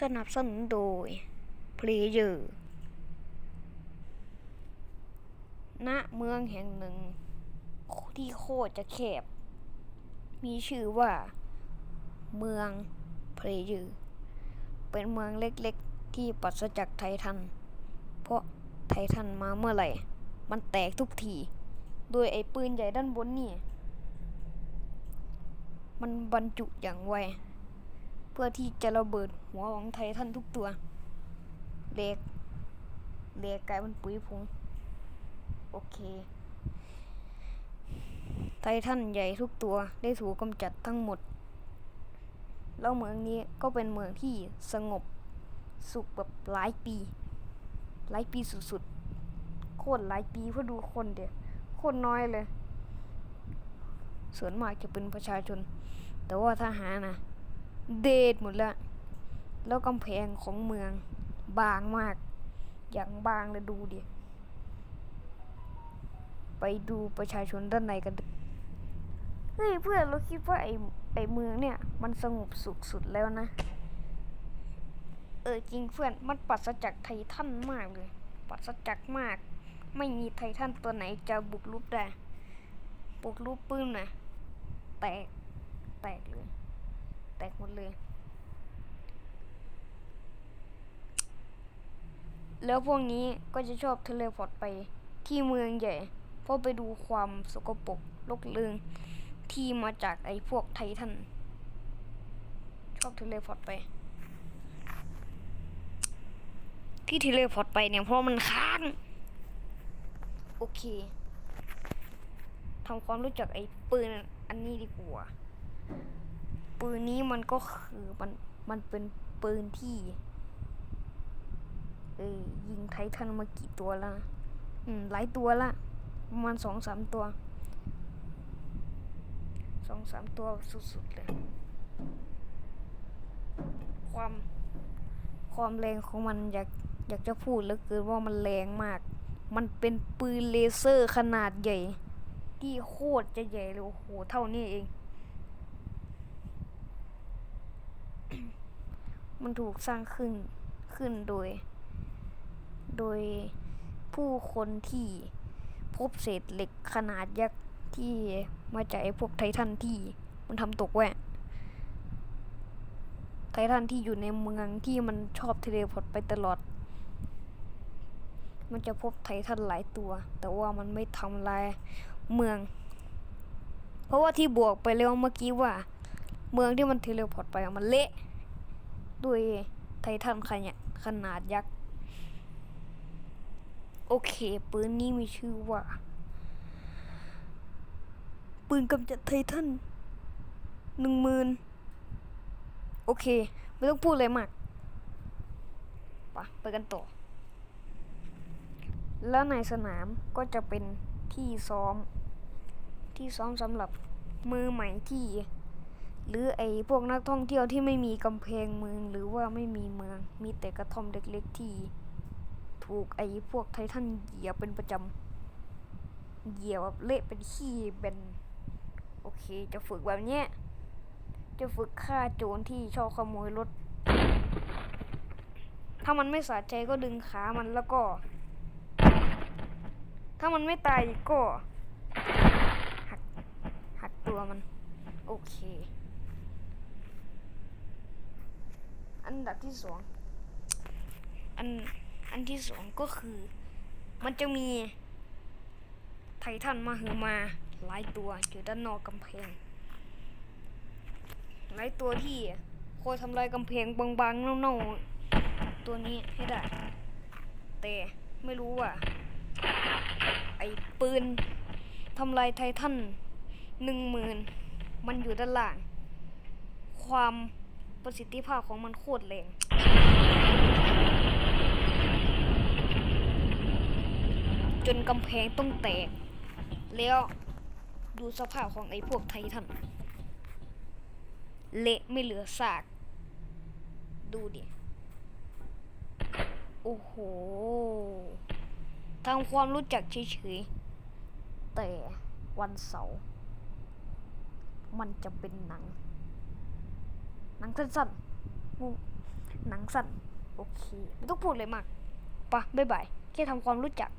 สนับสนุนโดย Player ณเมืองแห่งหนึ่ง ที่โคตรจะแคบ มีชื่อว่า เมืองเพลยือ เป็นเมืองเล็กๆ ที่ปราศจากไททัน เพราะไททันมาเมื่อไหร่ มันแตกทุกที โดยไอ้ปืนใหญ่ด้านบนนี่ มันบรรจุอย่างไว พื่อที่จะระเบิดหัวของไททันทุกตัวเล็กเล็กกลายเป็นปุ๋ยผงโอเค ไททันใหญ่ทุกตัวได้ถูกกำจัดทั้งหมด แล้วเมืองนี้ก็เป็นเมืองที่สงบสุขแบบหลายปี หลายปีสุดๆ โคตรหลายปีเพื่อดูคนเดียวโคตรน้อยเลย ส่วนมากจะเป็นประชาชน แต่ว่าทหารนะ เดดหมดล้วแล้วกำแพงของเมืองบางมาก อย่างบางเลยดูดิไปดูประชาชนด้านในกันเฮ้ยเพื่อนเราคิดว่าไอ้ไอ้เมืองเนี่ย มันสงบสุขสุดแล้วนะ เออจริงเพื่อนมันปราศจากไททันมากเลยปราศจากมาก ไม่มีไททันตัวไหนจะบุกรุกได้ บุกรุกปื้มนะแตก แตกเลย แตกหมดเลย แล้วพวกนี้ก็จะชอบเทเลพอร์ตไปที่เมืองใหญ่ เพราะไปดูความสกปรกลกเลืองที่มาจากไอ้พวกไททัน ชอบเทเลพอร์ตไป ที่เทเลพอร์ตไปเนี่ยเพราะมันค้าง โอเคทำความรู้จักไอ้ปืนอันนี้ดีกว่า ปืนนี้มันก็คือมันมันเป็นปืนที่เอ้ยยิงไททันมากี่ตัวละอืมหลายตัวละประมาณสองสามตัวสองสามตัวสุดๆเลยความความแรงของมันอยากอยากจะพูดเหลือเกินว่ามันแรงมาก มันเป็นปืนเลเซอร์ขนาดใหญ่ ที่โคตรจะใหญ่เลยโอ้โหเท่านี้เอง มันถูกสร้างขึ้นขึ้นโดย โดยผู้คนที่พบเศษเหล็กขนาดยักษ์ที่มาจากไอ้พวกไททันที่มันทำตกแวะไททันที่อยู่ในเมืองที่มันชอบเทเลพอร์ตไปตลอด มันจะพบไททันหลายตัว แต่ว่ามันไม่ทำลายเมือง เพราะว่าที่บวกไปแล้วเมื่อกี้ว่า เมืองที่มันเทเลพอร์ตไปมันเละด้วยไททันขนาดขนาดยักษ์ โอเค ปืนนี้มีชื่อว่า ปืนกำจัดไททันหนึ่งหมื่นโอเค ไม่ต้องพูดอะไรมากปะไปกันต่อ แล้วในสนามก็จะเป็นที่ซ้อม ที่ซ้อมสำหรับมือใหม่ที่ หรือไอ้พวกนักท่องเที่ยวที่ไม่มีกำแพงเมืองหรือว่าไม่มีเมือง มีแต่กระท่อมเล็กๆที่ ถูกไอ้พวกไททันเหยียบเป็นประจำเหยียบแบบเละเป็นขี้เป็นโอเค จะฝึกแบบเนี้ยจะฝึกฆ่าโจรที่ชอบขโมยรถ ถ้ามันไม่สะใจก็ดึงขามันแล้วก็ ถ้ามันไม่ตายก็ หักหักตัวมัน โอเค อันดับที่สองอันอันที่สองก็คือ มันจะมี ไททันมาหือมาหลายตัวอยู่ด้านนอกกำแพงหลายตัวที่คอยทำลายกำแพงบางๆเน่าๆตัวนี้ให้ได้ แต่ไม่รู้ว่า ไอ้ปืนทำลายไททันหนึ่งหมื่นมันอยู่ด้านล่าง ความ ประสิทธิภาพของมันโคตรแรงจนกำแพงต้องแตก แล้วดูสภาพของไอ้พวกไททันเละไม่เหลือซาก ดูดิ โอ้โหทำความรู้จักเฉยๆ แต่วันเสาร์มันจะเป็นหนัง หนังสั้นๆงูหนังสั้น โอเค ไม่ต้องพูดเลยมากปะบ๊ายบาย แค่ทำความรู้จัก